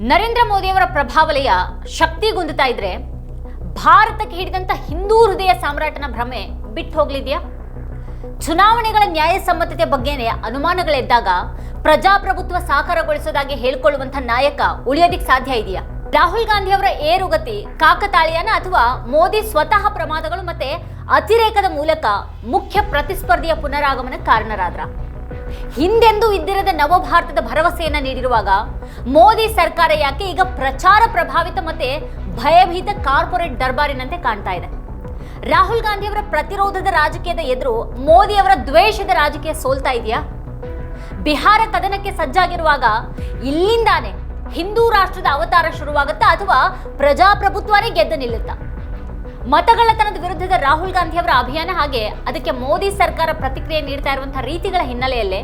ನರೇಂದ್ರ ಮೋದಿಯವರ ಪ್ರಭಾವಲಯ ಶಕ್ತಿಗುಂದುತ್ತಾ ಇದ್ರೆ ಭಾರತಕ್ಕೆ ಹಿಡಿದಂತ ಹಿಂದೂ ಹೃದಯ ಸಾಮ್ರಾಟನ ಭ್ರಮೆ ಬಿಟ್ಟು ಹೋಗ್ಲಿದ್ಯಾ? ಚುನಾವಣೆಗಳ ನ್ಯಾಯಸಮ್ಮತತೆ ಬಗ್ಗೆನೇ ಅನುಮಾನಗಳೆದ್ದಾಗ ಪ್ರಜಾಪ್ರಭುತ್ವ ಸಾಕಾರಗೊಳಿಸೋದಾಗಿ ಹೇಳ್ಕೊಳ್ಳುವಂತ ನಾಯಕ ಉಳಿಯೋದಿಕ್ ಸಾಧ್ಯ ಇದೆಯಾ? ರಾಹುಲ್ ಗಾಂಧಿ ಅವರ ಏರುಗತಿ, ಕಾಕತಾಳಿಯನ ಅಥವಾ ಮೋದಿ ಸ್ವತಃ ಪ್ರಮಾದಗಳು ಮತ್ತೆ ಅತಿರೇಕದ ಮೂಲಕ ಮುಖ್ಯ ಪ್ರತಿಸ್ಪರ್ಧಿಯ ಪುನರಾಗಮನ ಕಾರಣರಾದ್ರ? ಹಿಂದೆಂದೂ ಇದ್ದಿರದ ನವಭಾರತದ ಭರವಸೆಯನ್ನ ನೀಡಿರುವಾಗ ಮೋದಿ ಸರ್ಕಾರ ಯಾಕೆ ಈಗ ಪ್ರಚಾರ ಪ್ರಭಾವಿತ ಮತ್ತೆ ಭಯಭೀತ ಕಾರ್ಪೊರೇಟ್ ದರ್ಬಾರಿನಂತೆ ಕಾಣ್ತಾ ಇದೆ? ರಾಹುಲ್ ಗಾಂಧಿಯವರ ಪ್ರತಿರೋಧದ ರಾಜಕೀಯದ ಎದುರು ಮೋದಿ ಅವರ ದ್ವೇಷದ ರಾಜಕೀಯ ಸೋಲ್ತಾ ಇದೆಯಾ? ಬಿಹಾರ ಕದನಕ್ಕೆ ಸಜ್ಜಾಗಿರುವಾಗ ಇಲ್ಲಿಂದಾನೆ ಹಿಂದೂ ರಾಷ್ಟ್ರದ ಅವತಾರ ಶುರುವಾಗುತ್ತಾ ಅಥವಾ ಪ್ರಜಾಪ್ರಭುತ್ವನೇ ಗೆದ್ದು ನಿಲ್ಲುತ್ತಾ? ಮತಗಳತನದ ವಿರುದ್ಧದ ರಾಹುಲ್ ಗಾಂಧಿ ಅವರ ಅಭಿಯಾನ ಹಾಗೆ ಅದಕ್ಕೆ ಮೋದಿ ಸರ್ಕಾರ ಪ್ರತಿಕ್ರಿಯೆ ನೀಡ್ತಾ ಇರುವಂತಹ ರೀತಿಗಳ ಹಿನ್ನೆಲೆಯಲ್ಲೇ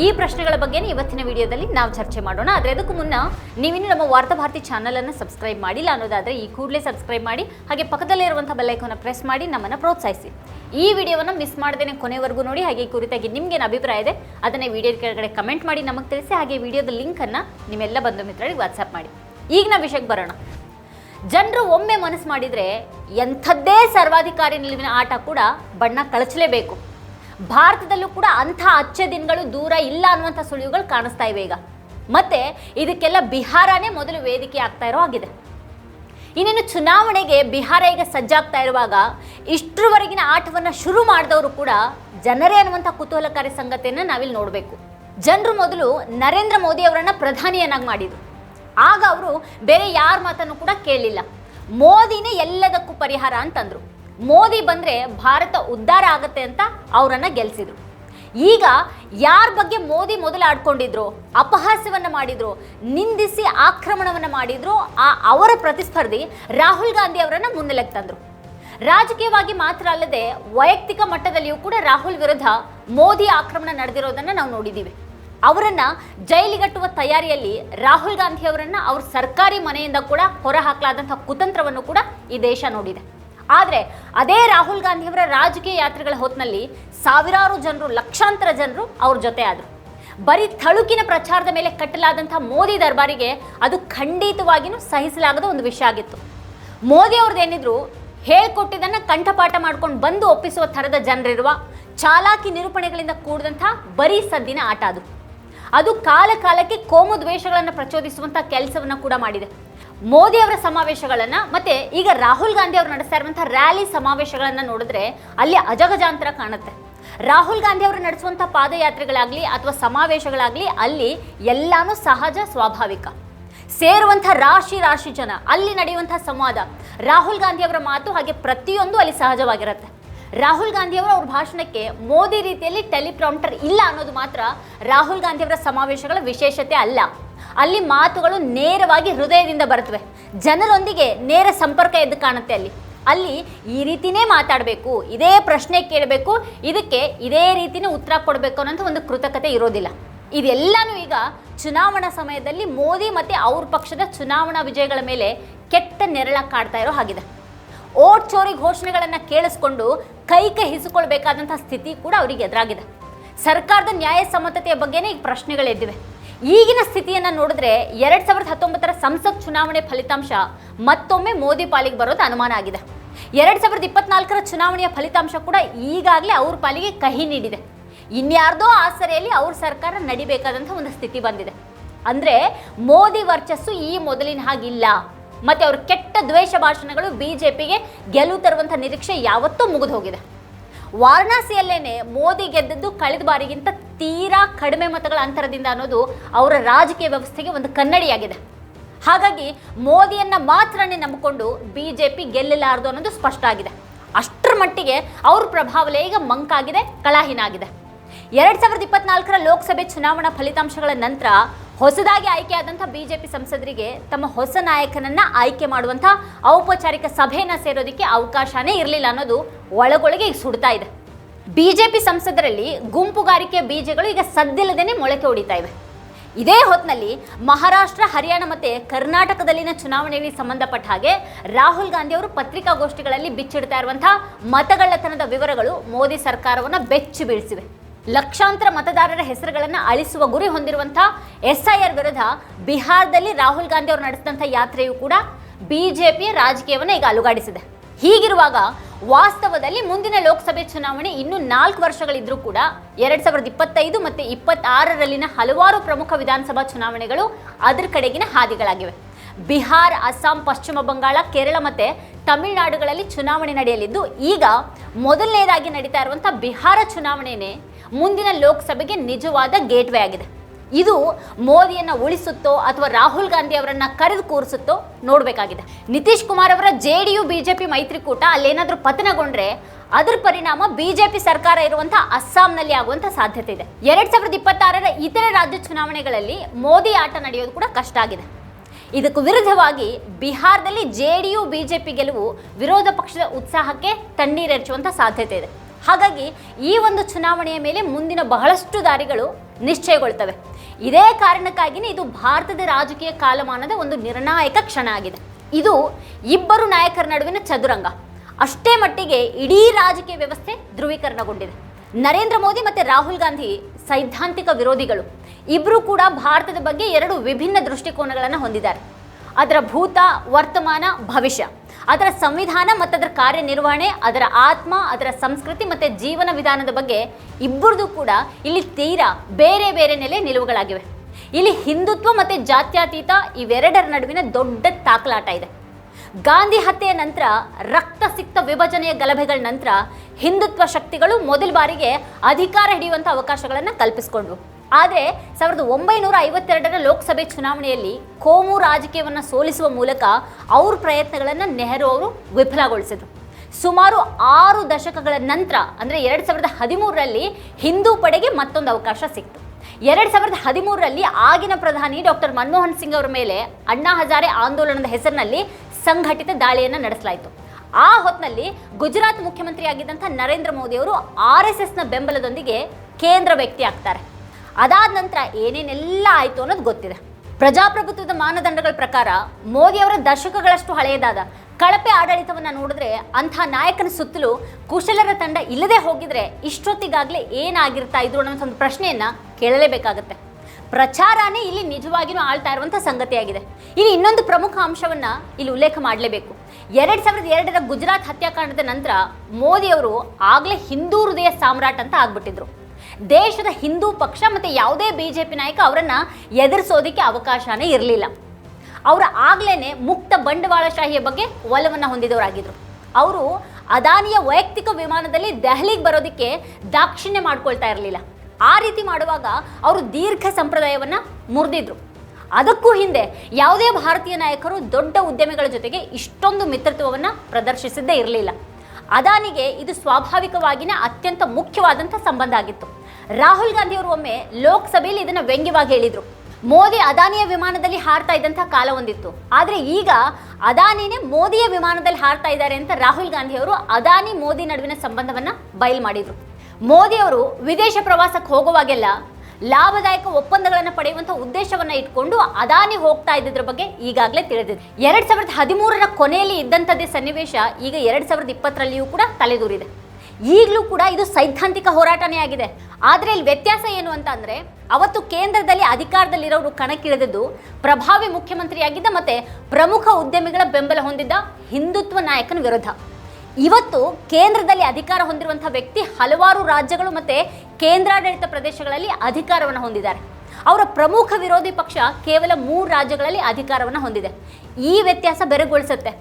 ಈ ಪ್ರಶ್ನೆಗಳ ಬಗ್ಗೆ ಇವತ್ತಿನ ವಿಡಿಯೋದಲ್ಲಿ ನಾವು ಚರ್ಚೆ ಮಾಡೋಣ. ಆದರೆ ಅದಕ್ಕೂ ಮುನ್ನ ನೀವಿನ್ನು ನಮ್ಮ ವಾರ್ತಾಭಾರತಿ ಚಾನಲ್ ಅನ್ನು ಸಬ್ಸ್ಕ್ರೈಬ್ ಮಾಡಿಲ್ಲ ಅನ್ನೋದಾದ್ರೆ ಈ ಕೂಡಲೇ ಸಬ್ಸ್ಕ್ರೈಬ್ ಮಾಡಿ, ಹಾಗೆ ಪಕ್ಕದಲ್ಲೇ ಇರುವಂತಹ ಬೆಲ್ಲೈಕನ್ನು ಪ್ರೆಸ್ ಮಾಡಿ ನಮ್ಮನ್ನು ಪ್ರೋತ್ಸಾಹಿಸಿ. ಈ ವಿಡಿಯೋವನ್ನು ಮಿಸ್ ಮಾಡದೇನೆ ಕೊನೆವರೆಗೂ ನೋಡಿ, ಹಾಗೆ ಈ ಕುರಿತಾಗಿ ನಿಮ್ಗೇನು ಅಭಿಪ್ರಾಯ ಇದೆ, ಅದನ್ನೇ ವಿಡಿಯೋ ಕೆಳಗಡೆ ಕಮೆಂಟ್ ಮಾಡಿ ನಮಗೆ ತಿಳಿಸಿ, ಹಾಗೆ ವಿಡಿಯೋದ ಲಿಂಕನ್ನು ನಿಮ್ಮೆಲ್ಲ ಬಂಧು ಮಿತ್ರರಿಗೆ ವಾಟ್ಸಪ್ ಮಾಡಿ. ಈಗ ನಾವು ವಿಷಯಕ್ಕೆ ಬರೋಣ. ಜನರು ಒಮ್ಮೆ ಮನಸ್ಸು ಮಾಡಿದರೆ ಎಂಥದ್ದೇ ಸರ್ವಾಧಿಕಾರಿ ನಿಲುವಿನ ಆಟ ಕೂಡ ಬಣ್ಣ ಕಳಚಲೇಬೇಕು. ಭಾರತದಲ್ಲೂ ಕೂಡ ಅಂಥ ಅಚ್ಚೆ ದಿನಗಳು ದೂರ ಇಲ್ಲ ಅನ್ನುವಂಥ ಸುಳಿವುಗಳು ಕಾಣಿಸ್ತಾ ಇವೆ ಈಗ. ಮತ್ತೆ ಇದಕ್ಕೆಲ್ಲ ಬಿಹಾರನೇ ಮೊದಲು ವೇದಿಕೆ ಆಗ್ತಾ ಇರೋ ಆಗಿದೆ ಇನ್ನೇನು ಚುನಾವಣೆಗೆ ಬಿಹಾರ ಈಗ ಸಜ್ಜಾಗ್ತಾ ಇರುವಾಗ ಇಷ್ಟರವರೆಗಿನ ಆಟವನ್ನು ಶುರು ಮಾಡಿದವರು ಕೂಡ ಜನರೇ ಅನ್ನುವಂಥ ಕುತೂಹಲಕಾರಿ ಸಂಗತಿಯನ್ನು ನಾವಿಲ್ಲಿ ನೋಡಬೇಕು. ಜನರು ಮೊದಲು ನರೇಂದ್ರ ಮೋದಿ ಅವರನ್ನು ಪ್ರಧಾನಿಯನ್ನಾಗಿ ಮಾಡಿದರು. ಆಗ ಅವರು ಬೇರೆ ಯಾರ ಮಾತನ್ನು ಕೂಡ ಕೇಳಲಿಲ್ಲ ಮೋದಿನೇ ಎಲ್ಲದಕ್ಕೂ ಪರಿಹಾರ ಅಂತಂದ್ರು. ಮೋದಿ ಬಂದ್ರೆ ಭಾರತ ಉದ್ಧಾರ ಆಗತ್ತೆ ಅಂತ ಅವರನ್ನು ಗೆಲ್ಲಿಸಿದರು ಈಗ ಯಾರ ಬಗ್ಗೆ ಮೋದಿ ಮೊದಲು ಆಡ್ಕೊಂಡಿದ್ರು, ಅಪಹಾಸ್ಯವನ್ನು ಮಾಡಿದ್ರು, ನಿಂದಿಸಿ ಆಕ್ರಮಣವನ್ನ ಮಾಡಿದ್ರು, ಆ ಅವರ ಪ್ರತಿಸ್ಪರ್ಧಿ ರಾಹುಲ್ ಗಾಂಧಿ ಅವರನ್ನು ಮುನ್ನೆಲೆಗೆ ತಂದ್ರು. ರಾಜಕೀಯವಾಗಿ ಮಾತ್ರ ಅಲ್ಲದೆ ವೈಯಕ್ತಿಕ ಮಟ್ಟದಲ್ಲಿಯೂ ಕೂಡ ರಾಹುಲ್ ವಿರುದ್ಧ ಮೋದಿ ಆಕ್ರಮಣ ನಡೆದಿರೋದನ್ನ ನಾವು ನೋಡಿದ್ದೀವಿ ಅವರನ್ನು ಜೈಲಿಗಟ್ಟುವ ತಯಾರಿಯಲ್ಲಿ ರಾಹುಲ್ ಗಾಂಧಿ ಅವರನ್ನು ಅವ್ರ ಸರ್ಕಾರಿ ಮನೆಯಿಂದ ಕೂಡ ಹೊರಹಾಕಲಾದಂಥ ಕುತಂತ್ರವನ್ನು ಕೂಡ ಈ ದೇಶ ನೋಡಿದೆ. ಆದರೆ ಅದೇ ರಾಹುಲ್ ಗಾಂಧಿಯವರ ರಾಜಕೀಯ ಯಾತ್ರೆಗಳ ಹೊತ್ತಿನಲ್ಲಿ ಸಾವಿರಾರು ಜನರು, ಲಕ್ಷಾಂತರ ಜನರು ಅವ್ರ ಜೊತೆ ಆದರು ಬರೀ ತಳುಕಿನ ಪ್ರಚಾರದ ಮೇಲೆ ಕಟ್ಟಲಾದಂಥ ಮೋದಿ ದರ್ಬಾರಿಗೆ ಅದು ಖಂಡಿತವಾಗಿಯೂ ಸಹಿಸಲಾಗದ ಒಂದು ವಿಷಯ ಆಗಿತ್ತು. ಮೋದಿ ಅವ್ರದ್ದೇನಿದ್ರು ಹೇಳ್ಕೊಟ್ಟಿದ್ದನ್ನು ಕಂಠಪಾಠ ಮಾಡ್ಕೊಂಡು ಬಂದು ಒಪ್ಪಿಸುವ ಥರದ ಜನರಿರುವ ಚಾಲಾಕಿ ನಿರೂಪಣೆಗಳಿಂದ ಕೂಡಿದಂಥ ಬರೀ ಸದ್ದಿನ ಆಟ ಅದು. ಅದು ಕಾಲ ಕಾಲಕ್ಕೆ ಕೋಮು ದ್ವೇಷಗಳನ್ನು ಪ್ರಚೋದಿಸುವಂಥ ಕೆಲಸವನ್ನು ಕೂಡ ಮಾಡಿದೆ. ಮೋದಿ ಅವರ ಸಮಾವೇಶಗಳನ್ನ ಮತ್ತೆ ಈಗ ರಾಹುಲ್ ಗಾಂಧಿ ಅವರು ನಡೆಸ್ತಾ ಇರುವಂತಹ ರ್ಯಾಲಿ ಸಮಾವೇಶಗಳನ್ನ ನೋಡಿದ್ರೆ ಅಲ್ಲಿ ಅಜಗಜಾಂತರ ಕಾಣುತ್ತೆ. ರಾಹುಲ್ ಗಾಂಧಿ ಅವರು ನಡೆಸುವಂಥ ಪಾದಯಾತ್ರೆಗಳಾಗ್ಲಿ ಅಥವಾ ಸಮಾವೇಶಗಳಾಗ್ಲಿ ಅಲ್ಲಿ ಎಲ್ಲಾನು ಸಹಜ, ಸ್ವಾಭಾವಿಕ. ಸೇರುವಂಥ ರಾಶಿ ರಾಶಿ ಜನ, ಅಲ್ಲಿ ನಡೆಯುವಂಥ ಸಂವಾದ, ರಾಹುಲ್ ಗಾಂಧಿ ಅವರ ಮಾತು ಹಾಗೆ ಪ್ರತಿಯೊಂದು ಅಲ್ಲಿ ಸಹಜವಾಗಿರುತ್ತೆ. ರಾಹುಲ್ ಗಾಂಧಿ ಅವರು ಅವ್ರ ಭಾಷಣಕ್ಕೆ ಮೋದಿ ರೀತಿಯಲ್ಲಿ ಟೆಲಿಪ್ರಾಂಪ್ಟರ್ ಇಲ್ಲ ಅನ್ನೋದು ಮಾತ್ರ ರಾಹುಲ್ ಗಾಂಧಿ ಅವರ ಸಮಾವೇಶಗಳ ವಿಶೇಷತೆ ಅಲ್ಲ. ಅಲ್ಲಿ ಮಾತುಗಳು ನೇರವಾಗಿ ಹೃದಯದಿಂದ ಬರುತ್ತವೆ. ಜನರೊಂದಿಗೆ ನೇರ ಸಂಪರ್ಕ ಎದ್ದು ಕಾಣುತ್ತೆ ಅಲ್ಲಿ. ಅಲ್ಲಿ ಈ ರೀತಿನೇ ಮಾತಾಡಬೇಕು, ಇದೇ ಪ್ರಶ್ನೆ ಕೇಳಬೇಕು, ಇದಕ್ಕೆ ಇದೇ ರೀತಿನೇ ಉತ್ತರ ಕೊಡಬೇಕು ಅನ್ನೋಂಥ ಒಂದು ಕೃತಕತೆ ಇರೋದಿಲ್ಲ. ಇದೆಲ್ಲನೂ ಈಗ ಚುನಾವಣಾ ಸಮಯದಲ್ಲಿ ಮೋದಿ ಮತ್ತು ಅವ್ರ ಪಕ್ಷದ ಚುನಾವಣಾ ವಿಜಯಗಳ ಮೇಲೆ ಕೆಟ್ಟ ನೆರಳ ಕಾಡ್ತಾ ಇರೋ ಹಾಗಿದೆ. ಓಟ್ ಚೋರಿ ಘೋಷಣೆಗಳನ್ನು ಕೇಳಿಸ್ಕೊಂಡು ಕೈ ಕೈ ಹಿಸಿಕೊಳ್ಬೇಕಾದಂಥ ಸ್ಥಿತಿ ಕೂಡ ಅವರಿಗೆ ಎದುರಾಗಿದೆ. ಸರ್ಕಾರದ ನ್ಯಾಯಸಮ್ಮತತೆಯ ಬಗ್ಗೆನೇ ಈಗ ಪ್ರಶ್ನೆಗಳೆದ್ದಿವೆ ಈಗಿನ ಸ್ಥಿತಿಯನ್ನು ನೋಡಿದ್ರೆ ಎರಡ್ ಸಾವಿರದ ಹತ್ತೊಂಬತ್ತರ ಸಂಸತ್ ಚುನಾವಣೆ ಫಲಿತಾಂಶ ಮತ್ತೊಮ್ಮೆ ಮೋದಿ ಪಾಲಿಗೆ ಬರೋದು ಅನುಮಾನ ಆಗಿದೆ. ಎರಡ್ ಸಾವಿರದ ಇಪ್ಪತ್ನಾಲ್ಕರ ಚುನಾವಣೆಯ ಫಲಿತಾಂಶ ಕೂಡ ಈಗಾಗಲೇ ಅವ್ರ ಪಾಲಿಗೆ ಕಹಿ ನೀಡಿದೆ. ಇನ್ಯಾರ್ದೋ ಆಸರೆಯಲ್ಲಿ ಅವ್ರ ಸರ್ಕಾರ ನಡಿಬೇಕಾದಂಥ ಒಂದು ಸ್ಥಿತಿ ಬಂದಿದೆ. ಅಂದ್ರೆ ಮೋದಿ ವರ್ಚಸ್ಸು ಈ ಮೊದಲಿನ ಹಾಗಿಲ್ಲ. ಮತ್ತೆ ಅವ್ರ ಕೆಟ್ಟ ದ್ವೇಷ ಭಾಷಣಗಳು ಬಿಜೆಪಿಗೆ ಗೆಲುವು ತರುವಂಥ ನಿರೀಕ್ಷೆ ಯಾವತ್ತೂ ಮುಗಿದು ಹೋಗಿದೆ. ವಾರಣಾಸಿಯಲ್ಲೇನೆ ಮೋದಿ ಗೆದ್ದದ್ದು ಕಳೆದ ಬಾರಿಗಿಂತ ತೀರಾ ಕಡಿಮೆ ಮತಗಳ ಅಂತರದಿಂದ ಅನ್ನೋದು ಅವರ ರಾಜಕೀಯ ವ್ಯವಸ್ಥೆಗೆ ಒಂದು ಕನ್ನಡಿಯಾಗಿದೆ. ಹಾಗಾಗಿ ಮೋದಿಯನ್ನ ಮಾತ್ರನೇ ನಂಬಿಕೊಂಡು ಬಿ ಜೆ ಪಿ ಗೆಲ್ಲಲಾರದು ಅನ್ನೋದು ಸ್ಪಷ್ಟ ಆಗಿದೆ. ಅಷ್ಟರ ಮಟ್ಟಿಗೆ ಅವ್ರ ಪ್ರಭಾವಲೇ ಈಗ ಮಂಕಾಗಿದೆ, ಕಳಾಹಿನಾಗಿದೆ. ಎರಡ್ ಸಾವಿರದ ಇಪ್ಪತ್ನಾಲ್ಕರ ಲೋಕಸಭೆ ಚುನಾವಣಾ ಫಲಿತಾಂಶಗಳ ನಂತರ ಹೊಸದಾಗಿ ಆಯ್ಕೆಯಾದಂಥ ಬಿಜೆಪಿ ಸಂಸದರಿಗೆ ತಮ್ಮ ಹೊಸ ನಾಯಕನನ್ನ ಆಯ್ಕೆ ಮಾಡುವಂಥ ಔಪಚಾರಿಕ ಸಭೆಯನ್ನು ಸೇರೋದಕ್ಕೆ ಅವಕಾಶನೇ ಇರಲಿಲ್ಲ ಅನ್ನೋದು ಒಳಗೊಳಗೆ ಈಗ ಸುಡ್ತಾ ಇದೆ. ಬಿಜೆಪಿ ಸಂಸದರಲ್ಲಿ ಗುಂಪುಗಾರಿಕೆ ಬೀಜಗಳು ಈಗ ಸದ್ದಿಲ್ಲದೇನೆ ಮೊಳಕೆ ಹೊಡಿತಾ ಇವೆ. ಇದೇ ಹೊತ್ತಿನಲ್ಲಿ ಮಹಾರಾಷ್ಟ್ರ, ಹರಿಯಾಣ ಮತ್ತೆ ಕರ್ನಾಟಕದಲ್ಲಿನ ಚುನಾವಣೆಗಳಿಗೆ ಸಂಬಂಧಪಟ್ಟ ಹಾಗೆ ರಾಹುಲ್ ಗಾಂಧಿ ಅವರು ಪತ್ರಿಕಾಗೋಷ್ಠಿಗಳಲ್ಲಿ ಬಿಚ್ಚಿಡ್ತಾ ಇರುವಂತಹ ಮತಗಳ್ಳತನದ ವಿವರಗಳು ಮೋದಿ ಸರ್ಕಾರವನ್ನು ಬೆಚ್ಚಿ ಬೀಳಿಸಿವೆ. ಲಕ್ಷಾಂತರ ಮತದಾರರ ಹೆಸರುಗಳನ್ನು ಅಳಿಸುವ ಗುರಿ ಹೊಂದಿರುವಂತಹ ಎಸ್ಐಆರ್ ವಿರುದ್ಧ ಬಿಹಾರದಲ್ಲಿ ರಾಹುಲ್ ಗಾಂಧಿ ಅವರು ನಡೆಸಿದಂಥ ಯಾತ್ರೆಯು ಕೂಡ ಬಿಜೆಪಿಯ ರಾಜಕೀಯವನ್ನು ಈಗ ಅಲುಗಾಡಿಸಿದೆ. ಹೀಗಿರುವಾಗ ವಾಸ್ತವದಲ್ಲಿ ಮುಂದಿನ ಲೋಕಸಭೆ ಚುನಾವಣೆ ಇನ್ನು ನಾಲ್ಕು ವರ್ಷಗಳಿದ್ರೂ ಕೂಡ ಎರಡ್ ಸಾವಿರದ ಇಪ್ಪತ್ತೈದು ಮತ್ತು ಇಪ್ಪತ್ತಾರರಲ್ಲಿನ ಹಲವಾರು ಪ್ರಮುಖ ವಿಧಾನಸಭಾ ಚುನಾವಣೆಗಳು ಅದರ ಕಡೆಗಿನ ಹಾದಿಗಳಾಗಿವೆ. ಬಿಹಾರ್, ಅಸ್ಸಾಂ, ಪಶ್ಚಿಮ ಬಂಗಾಳ, ಕೇರಳ ಮತ್ತೆ ತಮಿಳುನಾಡುಗಳಲ್ಲಿ ಚುನಾವಣೆ ನಡೆಯಲಿದ್ದು ಈಗ ಮೊದಲನೇದಾಗಿ ನಡೀತಾ ಇರುವಂಥ ಬಿಹಾರ ಚುನಾವಣೆನೇ ಮುಂದಿನ ಲೋಕಸಭೆಗೆ ನಿಜವಾದ ಗೇಟ್ವೇ ಆಗಿದೆ. ಇದು ಮೋದಿಯನ್ನು ಉಳಿಸುತ್ತೋ ಅಥವಾ ರಾಹುಲ್ ಗಾಂಧಿ ಅವರನ್ನು ಕರೆದು ಕೂರಿಸುತ್ತೋ ನೋಡಬೇಕಾಗಿದೆ. ನಿತೀಶ್ ಕುಮಾರ್ ಅವರ ಜೆ ಡಿ ಯು ಬಿಜೆಪಿ ಮೈತ್ರಿಕೂಟ ಅಲ್ಲೇನಾದರೂ ಪತನಗೊಂಡ್ರೆ ಅದರ ಪರಿಣಾಮ ಬಿಜೆಪಿ ಸರ್ಕಾರ ಇರುವಂತಹ ಅಸ್ಸಾಂನಲ್ಲಿ ಆಗುವಂಥ ಸಾಧ್ಯತೆ ಇದೆ. ಎರಡ್ ಸಾವಿರದ ಇಪ್ಪತ್ತಾರರ ಇತರೆ ರಾಜ್ಯ ಚುನಾವಣೆಗಳಲ್ಲಿ ಮೋದಿ ಆಟ ನಡೆಯೋದು ಕೂಡ ಕಷ್ಟ ಆಗಿದೆ. ಇದಕ್ಕೂ ವಿರುದ್ಧವಾಗಿ ಬಿಹಾರದಲ್ಲಿ ಜೆ ಡಿ ಯು ಬಿಜೆಪಿ ಗೆಲುವು ವಿರೋಧ ಪಕ್ಷದ ಉತ್ಸಾಹಕ್ಕೆ ತಣ್ಣೀರೆರಚುವಂಥ ಸಾಧ್ಯತೆ ಇದೆ. ಹಾಗಾಗಿ ಈ ಒಂದು ಚುನಾವಣೆಯ ಮೇಲೆ ಮುಂದಿನ ಬಹಳಷ್ಟು ದಾರಿಗಳು ನಿಶ್ಚಯಗೊಳ್ತವೆ. ಇದೇ ಕಾರಣಕ್ಕಾಗಿಯೇ ಇದು ಭಾರತದ ರಾಜಕೀಯ ಕಾಲಮಾನದ ಒಂದು ನಿರ್ಣಾಯಕ ಕ್ಷಣ ಆಗಿದೆ. ಇದು ಇಬ್ಬರು ನಾಯಕರ ನಡುವಿನ ಚದುರಂಗ. ಅಷ್ಟೇ ಮಟ್ಟಿಗೆ ಇಡೀ ರಾಜಕೀಯ ವ್ಯವಸ್ಥೆ ಧ್ರುವೀಕರಣಗೊಂಡಿದೆ. ನರೇಂದ್ರ ಮೋದಿ ಮತ್ತು ರಾಹುಲ್ ಗಾಂಧಿ ಸೈದ್ಧಾಂತಿಕ ವಿರೋಧಿಗಳು. ಇಬ್ಬರು ಕೂಡ ಭಾರತದ ಬಗ್ಗೆ ಎರಡು ವಿಭಿನ್ನ ದೃಷ್ಟಿಕೋನಗಳನ್ನು ಹೊಂದಿದ್ದಾರೆ. ಅದರ ಭೂತ, ವರ್ತಮಾನ, ಭವಿಷ್ಯ. ಅದರ ಸಂವಿಧಾನ ಮತ್ತು ಅದರ ಕಾರ್ಯನಿರ್ವಹಣೆ, ಅದರ ಆತ್ಮ, ಅದರ ಸಂಸ್ಕೃತಿ ಮತ್ತು ಜೀವನ ವಿಧಾನದ ಬಗ್ಗೆ ಇಬ್ಬರದು ಕೂಡ ಇಲ್ಲಿ ತೀರಾ ಬೇರೆ ಬೇರೆ ನೆಲೆ ನಿಲುವುಗಳಾಗಿವೆ. ಇಲ್ಲಿ ಹಿಂದುತ್ವ ಮತ್ತು ಜಾತ್ಯಾತೀತ ಇವೆರಡರ ನಡುವಿನ ದೊಡ್ಡ ತಾಕಲಾಟ ಇದೆ. ಗಾಂಧಿ ಹತ್ಯೆಯ ನಂತರ, ರಕ್ತ ಸಿಕ್ತ ವಿಭಜನೆಯ ಗಲಭೆಗಳ ನಂತರ ಹಿಂದುತ್ವ ಶಕ್ತಿಗಳು ಮೊದಲ ಬಾರಿಗೆ ಅಧಿಕಾರ ಹಿಡಿಯುವಂಥ ಅವಕಾಶಗಳನ್ನು ಕಲ್ಪಿಸಿಕೊಂಡ್ವು. ಆದರೆ ಸಾವಿರದ ಒಂಬೈನೂರ ಐವತ್ತೆರಡರ ಲೋಕಸಭೆ ಚುನಾವಣೆಯಲ್ಲಿ ಕೋಮು ರಾಜಕೀಯವನ್ನು ಸೋಲಿಸುವ ಮೂಲಕ ಅವ್ರ ಪ್ರಯತ್ನಗಳನ್ನು ನೆಹರು ಅವರು ವಿಫಲಗೊಳಿಸಿದರು. ಸುಮಾರು ಆರು ದಶಕಗಳ ನಂತರ, ಅಂದರೆ ಎರಡು ಸಾವಿರದ ಹದಿಮೂರರಲ್ಲಿ ಹಿಂದೂ ಪಡೆಗೆ ಮತ್ತೊಂದು ಅವಕಾಶ ಸಿಕ್ತು. ಎರಡು ಸಾವಿರದ ಹದಿಮೂರರಲ್ಲಿ ಆಗಿನ ಪ್ರಧಾನಿ ಡಾಕ್ಟರ್ ಮನಮೋಹನ್ ಸಿಂಗ್ ಅವರ ಮೇಲೆ ಅಣ್ಣಾ ಹಜಾರೆ ಆಂದೋಲನದ ಹೆಸರಿನಲ್ಲಿ ಸಂಘಟಿತ ದಾಳಿಯನ್ನು ನಡೆಸಲಾಯಿತು. ಆ ಹೊತ್ತಿನಲ್ಲಿ ಗುಜರಾತ್ ಮುಖ್ಯಮಂತ್ರಿಯಾಗಿದ್ದಂಥ ನರೇಂದ್ರ ಮೋದಿ ಅವರು ಆರ್ ಎಸ್ ಎಸ್ನ ಬೆಂಬಲದೊಂದಿಗೆ ಕೇಂದ್ರ ವ್ಯಕ್ತಿ ಆಗ್ತಾರೆ ಅದಾದ ನಂತರ ಏನೇನೆಲ್ಲ ಆಯಿತು ಅನ್ನೋದು ಗೊತ್ತಿದೆ. ಪ್ರಜಾಪ್ರಭುತ್ವದ ಮಾನದಂಡಗಳ ಪ್ರಕಾರ ಮೋದಿ ಅವರ ದಶಕಗಳಷ್ಟು ಹಳೆಯದಾದ ಕಳಪೆ ಆಡಳಿತವನ್ನು ನೋಡಿದ್ರೆ ಅಂಥ ನಾಯಕನ ಸುತ್ತಲೂ ಕುಶಲರ ತಂಡ ಇಲ್ಲದೆ ಹೋಗಿದ್ರೆ ಇಷ್ಟೊತ್ತಿಗಾಗಲೇ ಏನಾಗಿರ್ತಾ ಇದ್ರು ಅನ್ನೋ ಒಂದು ಪ್ರಶ್ನೆಯನ್ನು ಕೇಳಲೇಬೇಕಾಗತ್ತೆ. ಪ್ರಚಾರನೇ ಇಲ್ಲಿ ನಿಜವಾಗಿಯೂ ಆಳ್ತಾ ಇರುವಂಥ ಸಂಗತಿಯಾಗಿದೆ. ಇಲ್ಲಿ ಇನ್ನೊಂದು ಪ್ರಮುಖ ಅಂಶವನ್ನು ಇಲ್ಲಿ ಉಲ್ಲೇಖ ಮಾಡಲೇಬೇಕು. ಎರಡು ಸಾವಿರದ ಎರಡರ ಗುಜರಾತ್ ಹತ್ಯಾಕಾಂಡದ ನಂತರ ಮೋದಿಯವರು ಆಗ್ಲೇ ಹಿಂದೂ ಹೃದಯ ಸಾಮ್ರಾಟ್ ಅಂತ ಆಗ್ಬಿಟ್ಟಿದ್ರು. ದೇಶದ ಹಿಂದೂ ಪಕ್ಷ ಮತ್ತು ಯಾವುದೇ ಬಿ ಜೆ ಪಿ ನಾಯಕ ಅವರನ್ನು ಎದುರಿಸೋದಕ್ಕೆ ಅವಕಾಶನೇ ಇರಲಿಲ್ಲ. ಅವರು ಆಗಲೇ ಮುಕ್ತ ಬಂಡವಾಳಶಾಹಿಯ ಬಗ್ಗೆ ಒಲವನ್ನು ಹೊಂದಿದವರಾಗಿದ್ದರು ಅವರು ಅದಾನಿಯ ವೈಯಕ್ತಿಕ ವಿಮಾನದಲ್ಲಿ ದೆಹಲಿಗೆ ಬರೋದಕ್ಕೆ ದಾಕ್ಷಿಣ್ಯ ಮಾಡ್ಕೊಳ್ತಾ ಇರಲಿಲ್ಲ. ಆ ರೀತಿ ಮಾಡುವಾಗ ಅವರು ದೀರ್ಘ ಸಂಪ್ರದಾಯವನ್ನು ಮುರಿದಿದ್ರು. ಅದಕ್ಕೂ ಹಿಂದೆ ಯಾವುದೇ ಭಾರತೀಯ ನಾಯಕರು ದೊಡ್ಡ ಉದ್ಯಮಿಗಳ ಜೊತೆಗೆ ಇಷ್ಟೊಂದು ಮಿತ್ರತ್ವವನ್ನು ಪ್ರದರ್ಶಿಸಿದ್ದೇ ಇರಲಿಲ್ಲ. ಅದಾನಿಗೆ ಇದು ಸ್ವಾಭಾವಿಕವಾಗಿನೇ ಅತ್ಯಂತ ಮುಖ್ಯವಾದಂಥ ಸಂಬಂಧ ಆಗಿತ್ತು. ರಾಹುಲ್ ಗಾಂಧಿ ಅವರು ಒಮ್ಮೆ ಲೋಕಸಭೆಯಲ್ಲಿ ಇದನ್ನು ವ್ಯಂಗ್ಯವಾಗಿ ಹೇಳಿದರು. ಮೋದಿ ಅದಾನಿಯ ವಿಮಾನದಲ್ಲಿ ಹಾರ್ತಾ ಇದ್ದಂತಹ ಕಾಲ ಒಂದಿತ್ತು. ಆದರೆ ಈಗ ಅದಾನಿನೇ ಮೋದಿಯ ವಿಮಾನದಲ್ಲಿ ಹಾರ್ತಾ ಇದ್ದಾರೆ ಅಂತ ರಾಹುಲ್ ಗಾಂಧಿ ಅವರು ಅದಾನಿ ಮೋದಿ ನಡುವಿನ ಸಂಬಂಧವನ್ನ ಬಯಲು ಮಾಡಿದ್ರು. ಮೋದಿ ಅವರು ವಿದೇಶ ಪ್ರವಾಸಕ್ಕೆ ಹೋಗುವಾಗೆಲ್ಲ ಲಾಭದಾಯಕ ಒಪ್ಪಂದಗಳನ್ನು ಪಡೆಯುವಂಥ ಉದ್ದೇಶವನ್ನ ಇಟ್ಕೊಂಡು ಅದಾನಿ ಹೋಗ್ತಾ ಇದ್ದಿದ್ರ ಬಗ್ಗೆ ಈಗಾಗಲೇ ತಿಳಿದಿದೆ. ಎರಡ್ ಸಾವಿರದ ಹದಿಮೂರರ ಕೊನೆಯಲ್ಲಿ ಇದ್ದಂಥದ್ದೇ ಸನ್ನಿವೇಶ ಈಗ ಎರಡ್ ಸಾವಿರದ ಇಪ್ಪತ್ತರಲ್ಲಿಯೂ ಕೂಡ ತಲೆದೂರಿದೆ. ಈಗಲೂ ಕೂಡ ಇದು ಸೈದ್ಧಾಂತಿಕ ಹೋರಾಟನೇ ಆಗಿದೆ. ಆದರೆ ಇಲ್ಲಿ ವ್ಯತ್ಯಾಸ ಏನು ಅಂತ ಅಂದರೆ, ಅವತ್ತು ಕೇಂದ್ರದಲ್ಲಿ ಅಧಿಕಾರದಲ್ಲಿರೋರು ಕಣಕ್ಕಿಳಿದಿದ್ದು ಪ್ರಭಾವಿ ಮುಖ್ಯಮಂತ್ರಿಯಾಗಿದ್ದ ಮತ್ತು ಪ್ರಮುಖ ಉದ್ಯಮಿಗಳ ಬೆಂಬಲ ಹೊಂದಿದ್ದ ಹಿಂದುತ್ವ ನಾಯಕನ ವಿರುದ್ಧ. ಇವತ್ತು ಕೇಂದ್ರದಲ್ಲಿ ಅಧಿಕಾರ ಹೊಂದಿರುವಂಥ ವ್ಯಕ್ತಿ ಹಲವಾರು ರಾಜ್ಯಗಳು ಮತ್ತು ಕೇಂದ್ರಾಡಳಿತ ಪ್ರದೇಶಗಳಲ್ಲಿ ಅಧಿಕಾರವನ್ನು ಹೊಂದಿದ್ದಾರೆ. ಅವರ ಪ್ರಮುಖ ವಿರೋಧಿ ಪಕ್ಷ ಕೇವಲ ಮೂರು ರಾಜ್ಯಗಳಲ್ಲಿ ಅಧಿಕಾರವನ್ನು ಹೊಂದಿದೆ. ಈ ವ್ಯತ್ಯಾಸ ಬೆರಗೊಳಿಸುತ್ತೆ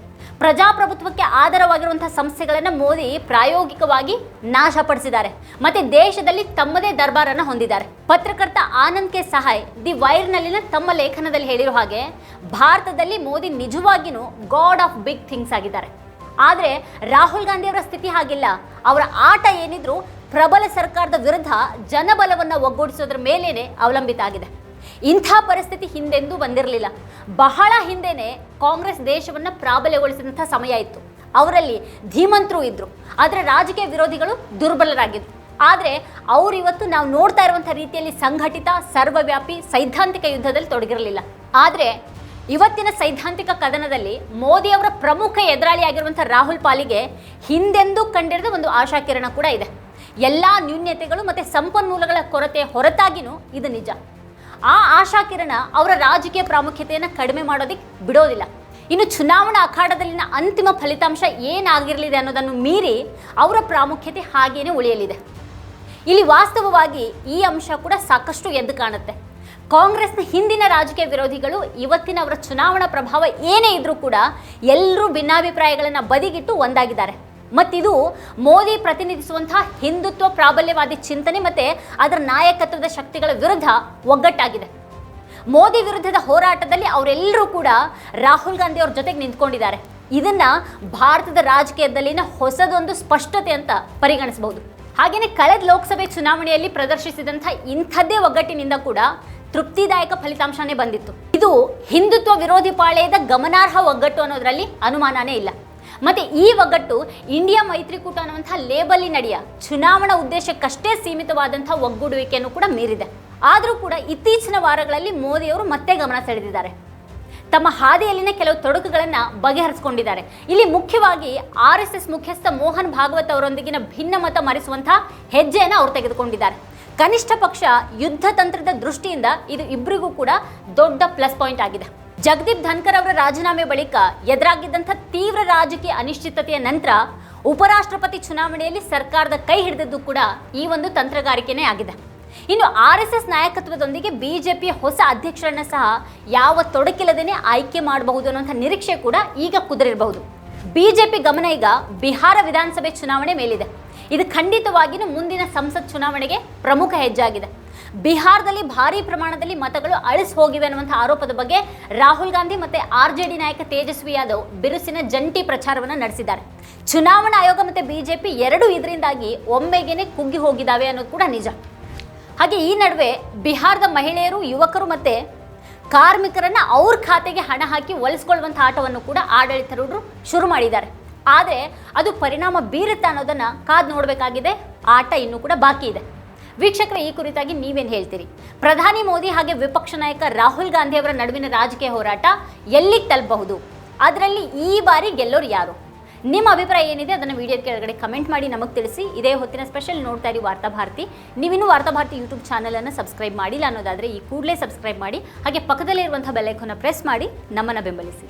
ಪ್ರಜಾಪ್ರಭುತ್ವಕ್ಕೆ ಆಧಾರವಾಗಿರುವಂತಹ ಸಂಸ್ಥೆಗಳನ್ನು ಮೋದಿ ಪ್ರಾಯೋಗಿಕವಾಗಿ ನಾಶಪಡಿಸಿದ್ದಾರೆ. ಮತ್ತೆ ದೇಶದಲ್ಲಿ ತಮ್ಮದೇ ದರ್ಬಾರನ್ನು ಹೊಂದಿದ್ದಾರೆ. ಪತ್ರಕರ್ತ ಆನಂದ್ ಕೆ ಸಹಾಯ್ ದಿ ವೈರ್ನಲ್ಲಿನ ತಮ್ಮ ಲೇಖನದಲ್ಲಿ ಹೇಳಿರೋ ಹಾಗೆ, ಭಾರತದಲ್ಲಿ ಮೋದಿ ನಿಜವಾಗಿಯೂ ಗಾಡ್ ಆಫ್ ಬಿಗ್ ಥಿಂಗ್ಸ್ ಆಗಿದ್ದಾರೆ. ಆದರೆ ರಾಹುಲ್ ಗಾಂಧಿ ಅವರ ಸ್ಥಿತಿ ಹಾಗಿಲ್ಲ. ಅವರ ಆಟ ಏನಿದ್ರು ಪ್ರಬಲ ಸರ್ಕಾರದ ವಿರುದ್ಧ ಜನಬಲವನ್ನು ಒಗ್ಗೂಡಿಸೋದ್ರ ಮೇಲೇನೆ ಅವಲಂಬಿತ ಆಗಿದೆ. ಇಂಥ ಪರಿಸ್ಥಿತಿ ಹಿಂದೆಂದೂ ಬಂದಿರಲಿಲ್ಲ. ಬಹಳ ಹಿಂದೆನೆ ಕಾಂಗ್ರೆಸ್ ದೇಶವನ್ನು ಪ್ರಾಬಲ್ಯಗೊಳಿಸಿದಂಥ ಸಮಯ ಇತ್ತು. ಅವರಲ್ಲಿ ಧೀಮಂತರು ಇದ್ದರು ಆದರೆ ರಾಜಕೀಯ ವಿರೋಧಿಗಳು ದುರ್ಬಲರಾಗಿದ್ದರು ಆದರೆ ಅವರು ಇವತ್ತು ನಾವು ನೋಡ್ತಾ ಇರುವಂಥ ರೀತಿಯಲ್ಲಿ ಸಂಘಟಿತ, ಸರ್ವವ್ಯಾಪಿ, ಸೈದ್ಧಾಂತಿಕ ಯುದ್ಧದಲ್ಲಿ ತೊಡಗಿರಲಿಲ್ಲ. ಆದರೆ ಇವತ್ತಿನ ಸೈದ್ಧಾಂತಿಕ ಕದನದಲ್ಲಿ ಮೋದಿಯವರ ಪ್ರಮುಖ ಎದುರಾಳಿಯಾಗಿರುವಂಥ ರಾಹುಲ್ ಪಾಲಿಗೆ ಹಿಂದೆಂದೂ ಕಂಡಿರದ ಒಂದು ಆಶಾಕಿರಣ ಕೂಡ ಇದೆ. ಎಲ್ಲ ನ್ಯೂನ್ಯತೆಗಳು ಮತ್ತು ಸಂಪನ್ಮೂಲಗಳ ಕೊರತೆ ಹೊರತಾಗಿನೂ ಇದು ನಿಜ. ಆ ಆಶಾ ಕಿರಣ ಅವರ ರಾಜಕೀಯ ಪ್ರಾಮುಖ್ಯತೆಯನ್ನು ಕಡಿಮೆ ಮಾಡೋದಕ್ಕೆ ಬಿಡೋದಿಲ್ಲ. ಇನ್ನು ಚುನಾವಣಾ ಅಖಾಡದಲ್ಲಿನ ಅಂತಿಮ ಫಲಿತಾಂಶ ಏನಾಗಿರಲಿದೆ ಅನ್ನೋದನ್ನು ಮೀರಿ ಅವರ ಪ್ರಾಮುಖ್ಯತೆ ಹಾಗೇನೆ ಉಳಿಯಲಿದೆ. ಇಲ್ಲಿ ವಾಸ್ತವವಾಗಿ ಈ ಅಂಶ ಕೂಡ ಸಾಕಷ್ಟು ಎದ್ದು ಕಾಣುತ್ತೆ. ಕಾಂಗ್ರೆಸ್ನ ಹಿಂದಿನ ರಾಜಕೀಯ ವಿರೋಧಿಗಳು ಇವತ್ತಿನ ಅವರ ಚುನಾವಣಾ ಪ್ರಭಾವ ಏನೇ ಇದ್ರೂ ಕೂಡ ಎಲ್ಲರೂ ಭಿನ್ನಾಭಿಪ್ರಾಯಗಳನ್ನು ಬದಿಗಿಟ್ಟು ಒಂದಾಗಿದ್ದಾರೆ. ಮತ್ತಿದು ಮೋದಿ ಪ್ರತಿನಿಧಿಸುವಂತಹ ಹಿಂದುತ್ವ ಪ್ರಾಬಲ್ಯವಾದಿ ಚಿಂತನೆ ಮತ್ತೆ ಅದರ ನಾಯಕತ್ವದ ಶಕ್ತಿಗಳ ವಿರುದ್ಧ ಒಗ್ಗಟ್ಟಾಗಿದೆ. ಮೋದಿ ವಿರುದ್ಧದ ಹೋರಾಟದಲ್ಲಿ ಅವರೆಲ್ಲರೂ ಕೂಡ ರಾಹುಲ್ ಗಾಂಧಿ ಅವ್ರ ಜೊತೆಗೆ ನಿಂತ್ಕೊಂಡಿದ್ದಾರೆ. ಇದನ್ನು ಭಾರತದ ರಾಜಕೀಯದಲ್ಲಿನ ಹೊಸದೊಂದು ಸ್ಪಷ್ಟತೆ ಅಂತ ಪರಿಗಣಿಸಬಹುದು. ಹಾಗೆಯೇ ಕಳೆದ ಲೋಕಸಭೆ ಚುನಾವಣೆಯಲ್ಲಿ ಪ್ರದರ್ಶಿಸಿದಂಥ ಇಂಥದ್ದೇ ಒಗ್ಗಟ್ಟಿನಿಂದ ಕೂಡ ತೃಪ್ತಿದಾಯಕ ಫಲಿತಾಂಶನೇ ಬಂದಿತ್ತು. ಇದು ಹಿಂದುತ್ವ ವಿರೋಧಿ ಪಾಳೆಯದ ಗಮನಾರ್ಹ ಒಗ್ಗಟ್ಟು ಅನ್ನೋದರಲ್ಲಿ ಅನುಮಾನನೇ ಇಲ್ಲ. ಮತ್ತೆ ಈ ಒಗ್ಗಟ್ಟು ಇಂಡಿಯಾ ಮೈತ್ರಿಕೂಟ ಅನ್ನುವಂಥ ಲೇಬಲಿನಡಿಯ ಚುನಾವಣಾ ಉದ್ದೇಶಕ್ಕಷ್ಟೇ ಸೀಮಿತವಾದಂಥ ಒಗ್ಗೂಡುವಿಕೆಯನ್ನು ಕೂಡ ಮೀರಿದೆ. ಆದರೂ ಕೂಡ ಇತ್ತೀಚಿನ ವಾರಗಳಲ್ಲಿ ಮೋದಿಯವರು ಮತ್ತೆ ಗಮನ ಸೆಳೆದಿದ್ದಾರೆ. ತಮ್ಮ ಹಾದಿಯಲ್ಲಿನ ಕೆಲವು ತೊಡಕುಗಳನ್ನು ಬಗೆಹರಿಸಿಕೊಂಡಿದ್ದಾರೆ. ಇಲ್ಲಿ ಮುಖ್ಯವಾಗಿ ಆರ್ ಎಸ್ ಎಸ್ ಮುಖ್ಯಸ್ಥ ಮೋಹನ್ ಭಾಗವತ್ ಅವರೊಂದಿಗಿನ ಭಿನ್ನಮತ ಮರೆಸುವಂತಹ ಹೆಜ್ಜೆಯನ್ನು ಅವರು ತೆಗೆದುಕೊಂಡಿದ್ದಾರೆ. ಕನಿಷ್ಠ ಪಕ್ಷ ಯುದ್ಧ ತಂತ್ರದ ದೃಷ್ಟಿಯಿಂದ ಇದು ಇಬ್ಬರಿಗೂ ಕೂಡ ದೊಡ್ಡ ಪ್ಲಸ್ ಪಾಯಿಂಟ್ ಆಗಿದೆ. ಜಗದೀಪ್ ಧನ್ಕರ್ ಅವರ ರಾಜೀನಾಮೆ ಬಳಿಕ ಎದುರಾಗಿದ್ದಂಥ ತೀವ್ರ ರಾಜಕೀಯ ಅನಿಶ್ಚಿತತೆಯ ನಂತರ ಉಪರಾಷ್ಟ್ರಪತಿ ಚುನಾವಣೆಯಲ್ಲಿ ಸರ್ಕಾರದ ಕೈ ಹಿಡಿದದ್ದು ಕೂಡ ಈ ಒಂದು ತಂತ್ರಗಾರಿಕೆನೇ ಆಗಿದೆ. ಇನ್ನು ಆರ್ ಎಸ್ ಎಸ್ ನಾಯಕತ್ವದೊಂದಿಗೆ ಬಿಜೆಪಿಯ ಹೊಸ ಅಧ್ಯಕ್ಷರನ್ನ ಸಹ ಯಾವ ತೊಡಕಿಲ್ಲದೇನೆ ಆಯ್ಕೆ ಮಾಡಬಹುದು ಅನ್ನುವಂಥ ನಿರೀಕ್ಷೆ ಕೂಡ ಈಗ ಕುದುರಿರಬಹುದು. ಬಿಜೆಪಿ ಗಮನ ಈಗ ಬಿಹಾರ ವಿಧಾನಸಭೆ ಚುನಾವಣೆ ಮೇಲಿದೆ. ಇದು ಖಂಡಿತವಾಗಿಯೂ ಮುಂದಿನ ಸಂಸತ್ ಚುನಾವಣೆಗೆ ಪ್ರಮುಖ ಹೆಜ್ಜೆ ಆಗಿದೆ. ಬಿಹಾರದಲ್ಲಿ ಭಾರಿ ಪ್ರಮಾಣದಲ್ಲಿ ಮತಗಳು ಅಳಿಸ್ ಹೋಗಿವೆ ಅನ್ನುವಂಥ ಆರೋಪದ ಬಗ್ಗೆ ರಾಹುಲ್ ಗಾಂಧಿ ಮತ್ತೆ ಆರ್ ಜೆ ಡಿ ನಾಯಕ ತೇಜಸ್ವಿ ಯಾದವ್ ಬಿರುಸಿನ ಜಂಟಿ ಪ್ರಚಾರವನ್ನು ನಡೆಸಿದ್ದಾರೆ. ಚುನಾವಣಾ ಆಯೋಗ ಮತ್ತೆ ಬಿಜೆಪಿ ಎರಡೂ ಇದರಿಂದಾಗಿ ಒಮ್ಮೆಗೇನೆ ಕುಗ್ಗಿ ಹೋಗಿದ್ದಾವೆ ಅನ್ನೋದು ಕೂಡ ನಿಜ. ಹಾಗೆ ಈ ನಡುವೆ ಬಿಹಾರದ ಮಹಿಳೆಯರು, ಯುವಕರು ಮತ್ತೆ ಕಾರ್ಮಿಕರನ್ನ ಅವ್ರ ಖಾತೆಗೆ ಹಣ ಹಾಕಿ ಒಲಿಸ್ಕೊಳ್ಳುವಂಥ ಆಟವನ್ನು ಕೂಡ ಆಡಳಿತರೂಢರು ಶುರು ಮಾಡಿದ್ದಾರೆ. ಆದರೆ ಅದು ಪರಿಣಾಮ ಬೀರುತ್ತಾ ಅನ್ನೋದನ್ನ ಕಾದು ನೋಡಬೇಕಾಗಿದೆ. ಆಟ ಇನ್ನೂ ಕೂಡ ಬಾಕಿ ಇದೆ. ವೀಕ್ಷಕರ, ಈ ಕುರಿತಾಗಿ ನೀವೇನು ಹೇಳ್ತೀರಿ? ಪ್ರಧಾನಿ ಮೋದಿ ಹಾಗೆ ವಿಪಕ್ಷ ನಾಯಕ ರಾಹುಲ್ ಗಾಂಧಿ ಅವರ ನಡುವಿನ ರಾಜಕೀಯ ಹೋರಾಟ ಎಲ್ಲಿಗೆ ತಲುಪಬಹುದು? ಅದರಲ್ಲಿ ಈ ಬಾರಿ ಗೆಲ್ಲೋರು ಯಾರು? ನಿಮ್ಮ ಅಭಿಪ್ರಾಯ ಏನಿದೆ ಅದನ್ನು ವಿಡಿಯೋ ಕೆಳಗಡೆ ಕಮೆಂಟ್ ಮಾಡಿ ನಮಗೆ ತಿಳಿಸಿ. ಇದೇ ಹೊತ್ತಿನ ಸ್ಪೆಷಲ್ ನೋಡ್ತಾ ಇರಿ ವಾರ್ತಾ ಭಾರತಿ. ನೀವಿನ್ನೂ ವಾರ್ತಾ ಭಾರತಿ ಯೂಟ್ಯೂಬ್ ಚಾನಲನ್ನು ಸಬ್ಸ್ಕ್ರೈಬ್ ಮಾಡಿಲ್ಲ ಅನ್ನೋದಾದರೆ ಈ ಕೂಡಲೇ ಸಬ್ಸ್ಕ್ರೈಬ್ ಮಾಡಿ. ಹಾಗೆ ಪಕ್ಕದಲ್ಲೇ ಇರುವಂಥ ಬೆಲ್ಲೈಕನ್ನು ಪ್ರೆಸ್ ಮಾಡಿ. ನಮ್ಮನ್ನು ಬೆಂಬಲಿಸಿ.